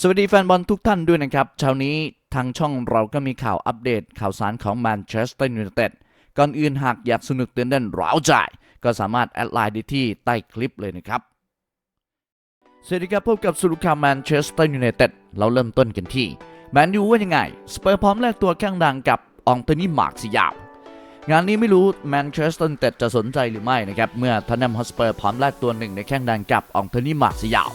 สวัสดีแฟนบอลทุกท่านด้วยนะครับ เช้านี้ทางช่องเราก็มีข่าวอัปเดตข่าวสารของแมนเชสเตอร์ยูไนเต็ดก่อนอื่นหากอยากสนุกตื่นเต้นร้าวใจ ก็สามารถแอดไลน์ได้ที่ใต้คลิปเลยนะครับ สวัสดีครับพบกับสุรุข่าวแมนเชสเตอร์ยูไนเต็ดเราเริ่มต้นกันที่ แมนยูว่ายังไง สเปอร์พร้อมแลกตัวแข้งดังกับอองโตนี่มาร์กซิยาวงานนี้ไม่รู้แมนเชสเตอร์ยูไนเต็ดจะสนใจหรือไม่นะครับเมื่อทันนัมฮอสเปอร์พร้อมแลกตัวหนึ่งในแข้งดังกับอองโตนี่มาร์กซิยาว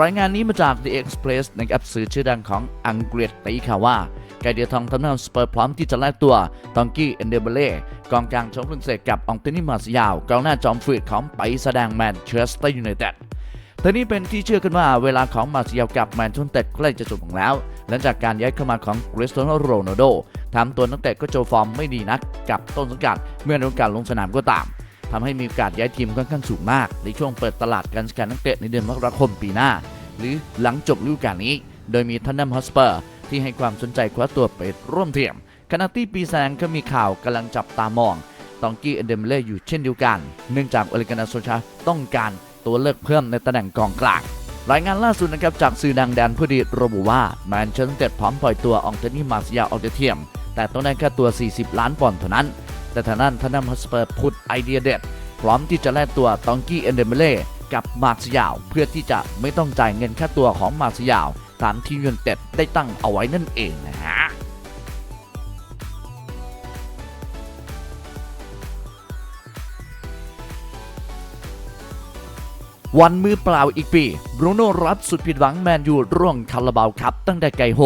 รายงานนี้มาจาก The Express นะครับสื่อชื่อดังของอังกฤษตีข่าวว่าไกเดียทองทำนำสเปอร์พร้อมที่จะแลกตัวตองกี้เอนเดเบเล่กองกลางชมฝรั่งเศสกับอองเตนี่มาสยาวกองหน้าจอมฝืดของไปแสดงแมนเชสเตอร์ยูไนเต็ดทั้งนี้เป็นที่เชื่อกันว่าเวลาของมาสยาวกับแมนเชสเตอร์ใกล้จะจบลงแล้ว หลังจากการย้ายเข้ามาของคริสเตียโนโรนัลโดทำตัวนักเตะก็โชว์ฟอร์มไม่ดีนักกับต้นสังกัดเมื่อในโอกาสลงสนามก็ตาม ทำให้มีโอกาสย้ายทีมค่อนข้างสูงมาก ในช่วงเปิดตลาดการสแกนนักเตะในเดือนมกราคมปีหน้า หรือหลังจบฤดูกาลนี้ โดยมีทันนัมฮอสเปอร์ที่ให้ความสนใจคว้าตัวไปร่วมทีมขณะที่ปีแซงก็มีข่าวกำลังจับตามองตองกี้เอเดมเล่อยู่เช่นเดียวกัน เนื่องจากอเลกานาโซชาต้องการตัวเลือกเพิ่มในตำแหน่งกองกลางรายงานล่าสุดนะครับจากสื่อดังแดนผู้ดีระบุว่าแมนเชสเตอร์พร้อมปล่อยตัวอองเทนี่มาร์ซิยาออกจากทียม แต่ต้องได้แค่ตัว 40 ล้านปอนด์เท่านั้น แต่ทางด้านทันนัมฮอสเปอร์พุดไอเดียเด็ด พร้อมที่จะแลกตัวตองกี้เอนเดเมเล่กับมาร์ซยาว เพื่อที่จะไม่ต้องจ่ายเงินค่าตัวของมาร์ซยาว ตามที่ยูไนเต็ดได้ตั้งเอาไว้นั่นเองนะฮะวันมือเปล่าอีกปีบรูโน่รับสุดผิดหวังแมนยูร่วงคาราบาวครับตั้งแต่ไกโห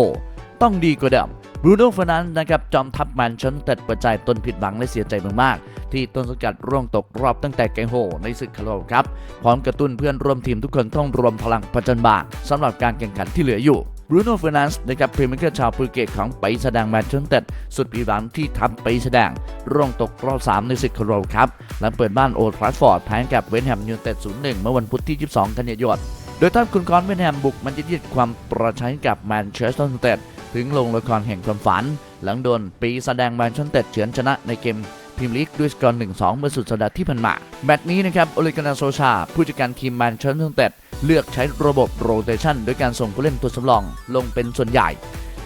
ต้องดีกว่าเดิม บรูโน่เฟอร์นันนะครับจอมทัพแมนเชสเตอร์เปิดใจตนผิดหวังและเสียใจมากๆ ที่ต้นสังกัดร่วงตกรอบตั้งแต่ไกลโหในศึกคาราบาวครับ พร้อมกระตุ้นเพื่อนร่วมทีมทุกคนต้องรวมพลังประจันบานสำหรับการแข่งขันที่เหลืออยู่บรูโน่เฟอร์นันด์นะครับพรีเมียร์ชาวโปรตุเกสของไปแสดงแมนเชสเตอร์สุดผิดหวังที่ทัพไปแสดง ร่วงตกรอบ 3 ในศึกคาราบาวครับ หลังเปิดบ้านโอลด์แทราฟฟอร์ดแพ้กับเวสต์แฮมยูไนเต็ด 0-1 เมื่อวันพุธที่ 22 กันยายน โดยท่านคุณกรณ์เวสต์แฮมบุกมันจะยืดความประชัยกับแมนเชสเตอร์ยูไนเต็ด ถึงลงละครแห่งความฝัน หลังโดนปีแสดงแมนเชสเตอร์เฉือนชนะในเกมพรีเมียร์ลีกด้วยสกอร์ 1-2 เมื่อสุดสัปดาห์ที่ผ่านมาแมตช์นี้นะครับโอเลกานาโซชา ผู้จัดการทีมแมนเชสเตอร์ยูไนเต็ดเลือกใช้ระบบโรเตชันโดยการส่งผู้เล่นตัวสำรองลงเป็นส่วนใหญ่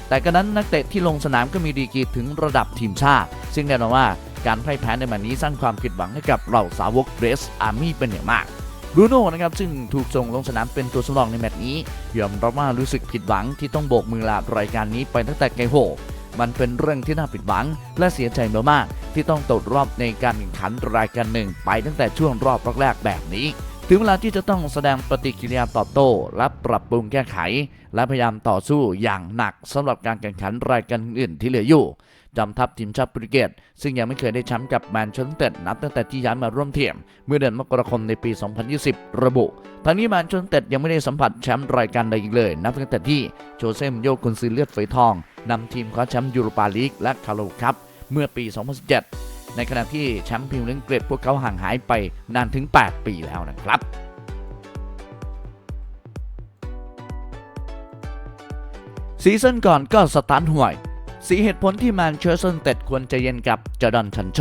แต่กระนั้นนักเตะที่ลงสนามก็มีดีกรีถึงระดับทีมชาติ ซึ่งแน่นอนว่าการพ่ายแพ้ในแมตช์นี้สร้างความผิดหวังให้กับเหล่าสาวกเรสอาร์มี่เป็นอย่างมาก บรูโน่นะครับซึ่งถูกส่งลงสนามเป็นตัวสำรองในแมตช์นี้ยอมรับว่ารู้สึกผิดหวังที่ต้องโบกมือลารายการนี้ไปตั้งแต่ไกลโหมันเป็นเรื่องที่น่าผิดหวัง และเสียใจมากๆที่ต้องตกรอบในการแข่งขันรายการหนึ่งไปตั้งแต่ช่วงรอบแรกแบบนี้ ถึงเวลาที่จะต้องแสดงปฏิกิริยาตอบโต้และปรับปรุงแก้ไข และพยายามต่อสู้อย่างหนักสำหรับการแข่งขันรายการอื่นที่เหลืออยู่ จำทัพทีมชาติโปรตุเกสซึ่งยังไม่เคยได้แชมป์กับแมนเชสเตอร์นับตั้งแต่ที่ย้ายมาร่วมทีมเมื่อเดือนมกราคมในปี 2020 ระบุทั้งนี้แมนเชสเตอร์ยังไม่ได้สัมผัสแชมป์รายการใดอีกเลย นับตั้งแต่ที่โจเซมโยกุนซือเลือดฝอยทองนำทีมคว้าแชมป์ยูโรปาลีกและคาร์โลคัพเมื่อปี 2017 ในขณะที่แชมป์พรีเมียร์ลีกอังกฤษพวกเขาห่างหายไปนานถึง 8 ปีแล้วนะครับซีซั่นก่อนก็สตาร์ทห่วย สีเหตุผลที่แมนเชสเตอร์เต็ดควรจะเย็นกับจอร์แดนชันโช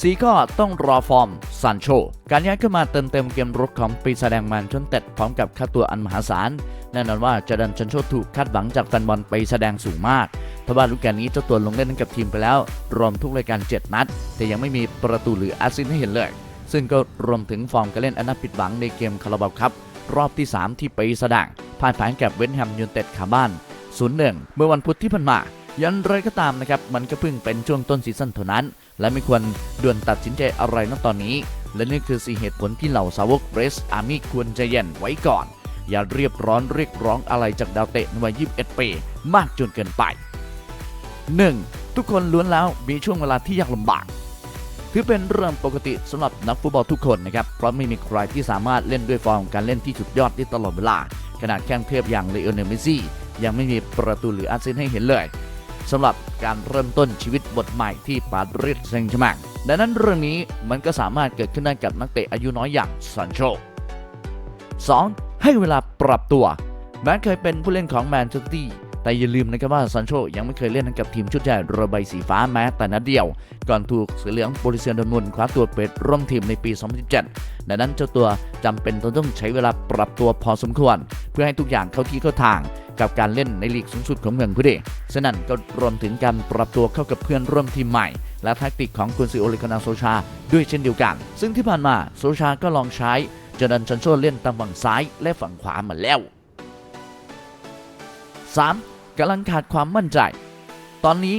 สีก็ต้องรอฟอร์มซันโชการย้ายเข้ามาเติมเต็มเกมรุกของปีแสดงแมนเชสเตอร์พร้อมกับค่าตัวอันมหาศาลแน่นอนว่าจอร์แดนชันโชถูกคาดหวังจากแฟนบอลไปแสดงสูงมากเพราะว่าลูกแกนนี้เจ้าตัวลงเล่นให้กับทีมไปแล้ว รวมทุกรายการ 7 นัด แต่ยังไม่มีประตูหรือแอสซิสต์ให้เห็นเลย ซึ่งก็รวมถึงฟอร์มการเล่นอันน่าผิดหวังในเกมคาราบาวครับรอบที่ 3 ที่ไปแสดงพ่ายแพ้กับเวสต์แฮมยูไนเต็ดขาบ้าน 0-1 เมื่อวันพุธที่ผ่านมา ยันไรก็ตามนะครับมันก็เพิ่งเป็นช่วงต้นซีซั่นเท่านั้น และไม่ควรด่วนตัดสินใจอะไรณตอนนี้ และนี่คือสี่เหตุผลที่เหล่าสาวกเรสอาร์มี่ควรใจเย็นไว้ก่อน อย่าเรียบร้อนเรียกร้องอะไรจากดาวเตะในวัย 21 ปี มากจนเกินไป 1. ทุกคนล้วนแล้วมีช่วงเวลาที่ยากลำบากถือเป็นเรื่องปกติสำหรับนักฟุตบอลทุกคนนะครับ เพราะไม่มีใครที่สามารถเล่นด้วยฟอร์มการเล่นที่สุดยอดได้ตลอดเวลา ขนาดแข้งเทพอย่างเลโอเนลเมซี่ ยังไม่มีประตูหรืออาซิสต์ให้เห็นเลย สำหรับการเริ่มต้นชีวิตบทใหม่ที่ปารีสแซงต์แชร์แมงดังนั้นเรื่องนี้มันก็สามารถเกิดขึ้นได้กับนักเตะอายุน้อยอย่างซันโช 2. ให้เวลาปรับตัวแม้เคยเป็นผู้เล่นของแมนเชสเตอร์ แต่อย่าลืมนะครับว่าซันโชยังไม่เคยเล่นกับทีมชุดใหญ่รือใบสีฟ้าแม้แต่นัดเดียว ก่อนถูกเสือเหลืองโปรลิเซียนดอนมุนคว้าตัวเป็นร่วมทีมในปี 2017 ดังนั้นเจ้าตัวจำเป็นต้องใช้เวลาปรับตัวพอสมควร เพื่อให้ทุกอย่างเข้าที่เข้าทางกับการเล่นในลีกสูงสุดของเมืองพุเดฉะนั้นก็รวมถึงการปรับตัวเข้ากับเพื่อนร่วมทีมใหม่ และแทคติกของกุนซือโอเลกานาโซชา ด้วยเช่นเดียวกัน ซึ่งที่ผ่านมาโซชาก็ลองใช้จอร์แดนชันโชเล่นตามฝั่งซ้ายและฝั่งขวามาแล้ว 3. กำลังขาดความมั่นใจ ตอนนี้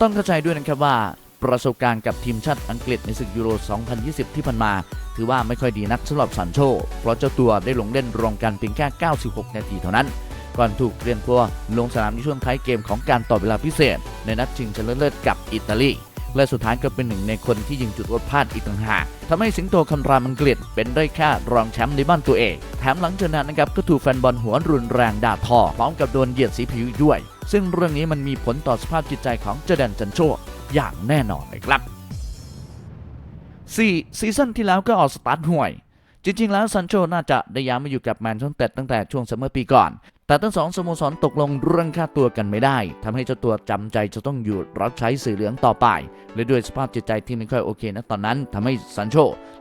ต้องเข้าใจด้วยนะครับว่าประสบการณ์กับทีมชาติอังกฤษในศึกยูโร 2020 ที่ผ่านมา ถือว่าไม่ค่อยดีนักสำหรับซันโช เพราะเจ้าตัวได้ลงเล่นรวมกันเพียงแค่ 96 นาทีเท่านั้น ก่อนถูกเปลี่ยนตัวลงสนามในช่วงท้ายเกมของการต่อเวลาพิเศษ ในนัดชิงชนะเลิศกับอิตาลี และสุดท้ายก็เป็นหนึ่งในคนที่ยิงจุดโทษพลาดอีกต่างหากทำให้สิงโตคำรามอังกฤษเป็นได้แค่รองแชมป์ในบ้านตัวเอง แถมหลังจากนั้นนะครับก็ถูกแฟนบอลหัวรุนแรงด่าทอพร้อมกับโดนเหยียดสีผิวด้วย ซึ่งเรื่องนี้มันมีผลต่อสภาพจิตใจของเจแดนจันโชอย่างแน่นอนเลยครับ 4. ซีซั่นที่แล้วก็ออกสตาร์ทห่วย จริงๆ แล้วซันโชน่าจะได้ย้ายมาอยู่กับแมนเชสเตอร์ตั้งแต่ช่วงซัมเมอร์ปีก่อน แต่ทั้งสองสโมสรตกลงเรื่องค่าตัวกันไม่ได้ทำให้เจ้าตัวจำใจจะต้องอยู่รับใช้สื่อเหลืองต่อไป และด้วยสภาพจิตใจที่ไม่ค่อยโอเคนะตอนนั้นทำให้ซันโช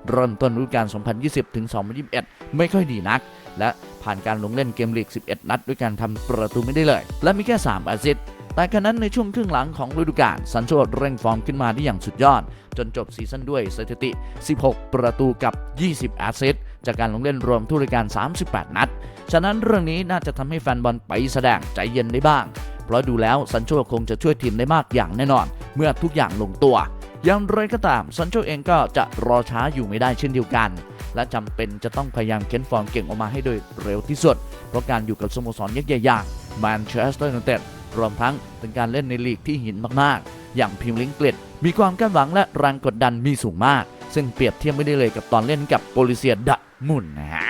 เริ่มต้นฤดูกาล 2020 ถึง 2021 ไม่ค่อยดีนัก และผ่านการลงเล่นเกมลีก 11 นัด ด้วยการทำประตูไม่ได้เลย และมีแค่ 3อสซิสต์ แต่ขณะนั้นในช่วงครึ่งหลังของฤดูกาลซันโชเร่งฟอร์มขึ้นมาได้อย่างสุดยอด จนจบซีซั่นด้วยสถิติ 16 ประตูกับ 20 แอสซิสต์จากการลงเล่นรวมทุกรายการ 38 นัด ฉะนั้นเรื่องนี้น่าจะทำให้แฟนบอลไปแสดงใจเย็นได้บ้าง เพราะดูแล้วซันโชคงจะช่วยทีมได้มากอย่างแน่นอน เมื่อทุกอย่างลงตัวอย่างไรก็ตามซันโชเองก็จะรอช้าอยู่ไม่ได้เช่นเดียวกัน และจำเป็นจะต้องพยายามเค้นฟอร์มเก่งออกมาให้โดยเร็วที่สุด เพราะการอยู่กับสโมสรยักษ์ใหญ่อย่างแมนเชสเตอร์ยูไนเต็ด รวมทั้งเป็นการเล่นในลีกที่หินมากๆ อย่างพิมลิงเกรดมีความคาดหวังและแรงกดดันมีสูงมาก ซึ่งเปรียบเทียบไม่ได้เลยกับตอนเล่นกับโปลิเซียดะมุนนะฮะ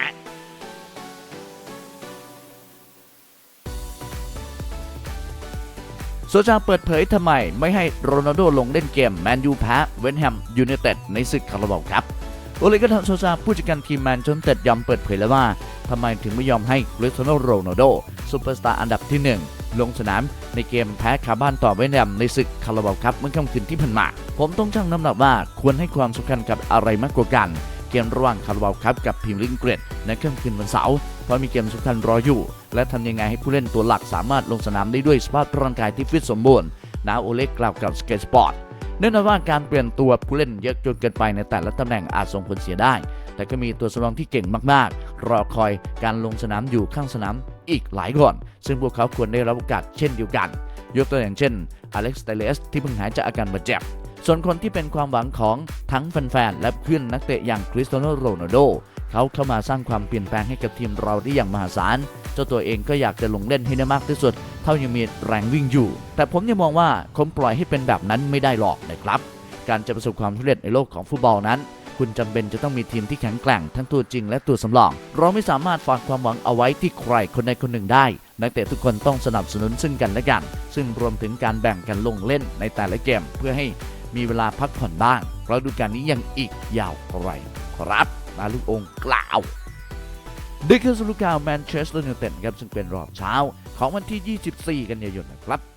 โซชาเปิดเผยทำไมไม่ให้โรนัลโดลงเล่นเกมแมนยูแพ้เวนแฮมยูไนเต็ดในศึกคาราบาวครับโอเลกานโซชาผู้จัดการทีมแมนเชสเตอร์ยอมเปิดเผยแล้วว่าทำไมถึงไม่ยอมให้คริสเตียโนโรนัลโดซูเปอร์สตาร์อันดับที่ 1 ลงสนามในเกมแพ้คาบ้านต่อเวนแฮมในศึกคาราบาวครับเมื่อค่ำคืนที่ผ่านมา ผมต้องชั่งน้ำหนักว่าควรให้ความสำคัญกับอะไรมากกว่ากัน เกมระหว่างคาราบาวครับกับพิมลิงเกรดในค่ำคืนวันเสาร์เพราะมีเกมสำคัญรออยู่ และทำยังไงให้ผู้เล่นตัวหลักสามารถลงสนามได้ด้วยสภาพร่างกายที่ฟิตสมบูรณ์นาโอเล็กกล่าวกับสเกตสปอร์ตแน่นอนว่าการเปลี่ยนตัวผู้เล่นเยอะจนเกินไปในแต่ละตำแหน่งอาจส่งผลเสียได้ แต่ก็มีตัวสำรองที่เก่งมากๆ รอคอยการลงสนามอยู่ข้างสนาม อีกหลายคน ซึ่งพวกเขาควรได้รับโอกาสเช่นเดียวกัน ยกตัวอย่างเช่นอเล็กซ์เตเลสที่เพิ่งหายจากอาการบาดเจ็บ ส่วนคนที่เป็นความหวังของทั้งแฟนๆและเพื่อนนักเตะอย่างคริสเตียโนโรนัลโดเขาเข้ามาสร้างความเปลี่ยนแปลงให้กับทีมเราได้อย่างมหาศาล เจ้าตัวเองก็อยากจะลงเล่นให้ได้มากที่สุด เท่ายังมีแรงวิ่งอยู่ แต่ผมยังมองว่าคงปล่อยให้เป็นแบบนั้นไม่ได้หรอกนะครับ การจะประสบความสำเร็จในโลกของฟุตบอลนั้น คุณจำเป็นจะต้องมีทีมที่แข็งแกร่งทั้งตัวจริงและตัวสำรอง เราไม่สามารถฝากความหวังเอาไว้ที่ใครคนใดคนหนึ่งได้ นักเตะทุกคนต้องสนับสนุนซึ่งกันและกัน ซึ่งรวมถึงการแบ่งกันลงเล่นในแต่ละเกม เพื่อให้มีเวลาพักผ่อนบ้างเพราะดูกาลนี้ยังอีกยาวไกลครับนาลูกองกล่าวนี่คือสรุปข่าวแมนเชสเตอร์ยูไนเต็ดครับซึ่งเป็นรอบเช้าของวันที่ 24 กันยายนนะครับ